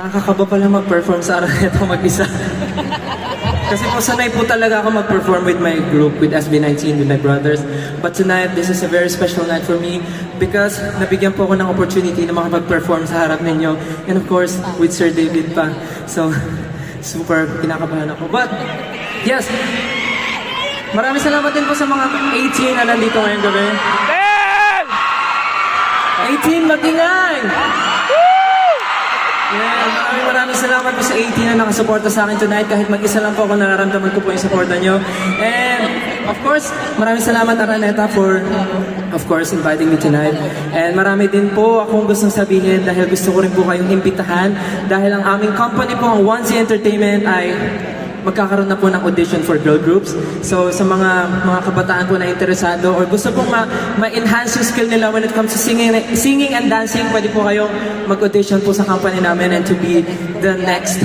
Nakakakaba pala mag-perform sa Araneta mag-isa. Kasi po sanay po talaga ako mag-perform with my group, with SB19, with my brothers. But tonight, this is a very special night for me because nabigyan po ako ng opportunity na makapag-perform sa harap ninyo. And of course, with Sir David pa. So, super kinakabahan ako. But, yes, maraming salamat din po sa mga 18 na nandito ngayong gabi. 18, magingay! Yeah, maraming salamat po sa 18 na nakasuporta sa akin tonight. Kahit mag-isa lang po ako, nararamdaman ko po yung suporta nyo. And, of course, maraming salamat Araneta for, of course, inviting me tonight. And marami din po akong gustong sabihin dahil gusto ko rin po kayong imbitahan. Dahil ang aming company po, ang 1C Entertainment, ay magkakaroon na po ng audition for girl groups. So sa mga mga kabataan po na interesado or gusto pong ma- ma-enhance yung skill nila when it comes to singing singing and dancing, pwede po kayong mag-audition po sa company namin and to be the next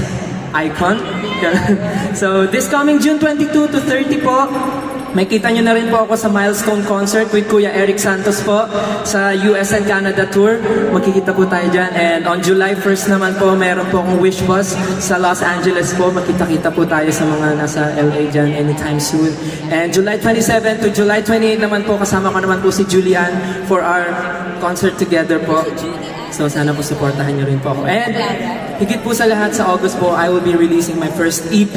icon. so this coming June 22 to 30 po, may kita nyo na rin po ako sa Milestone Concert with Kuya Eric Santos po sa US and Canada Tour. Magkikita po tayo dyan. And on July 1st naman po, meron po akong Wish Bus sa Los Angeles po. Magkita-kita po tayo sa mga nasa LA dyan anytime soon. And July 27 to July 28 naman po, kasama ko naman po si Julian for our concert together po. So sana po supportahan nyo rin po ako. And higit po sa lahat sa August po, I will be releasing my first EP.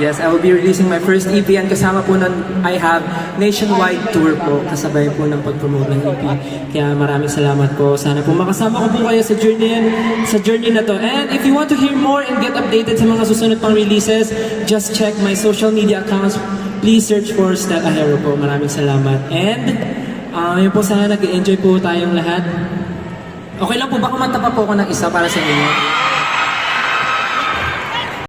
Yes, I will be releasing my first EP and kasama po nun, I have nationwide tour po kasabay po ng pag-promote ng EP. Kaya maraming salamat po. Sana po makasama ko po kayo sa journey, sa journey na to. And if you want to hear more and get updated sa mga susunod pang releases, just check my social media accounts. Please search for Stella Hero po. Maraming salamat. And uh, yun po sana nag-enjoy po tayong lahat. Okay lang po ba kumanta po ako ng isa para sa inyo?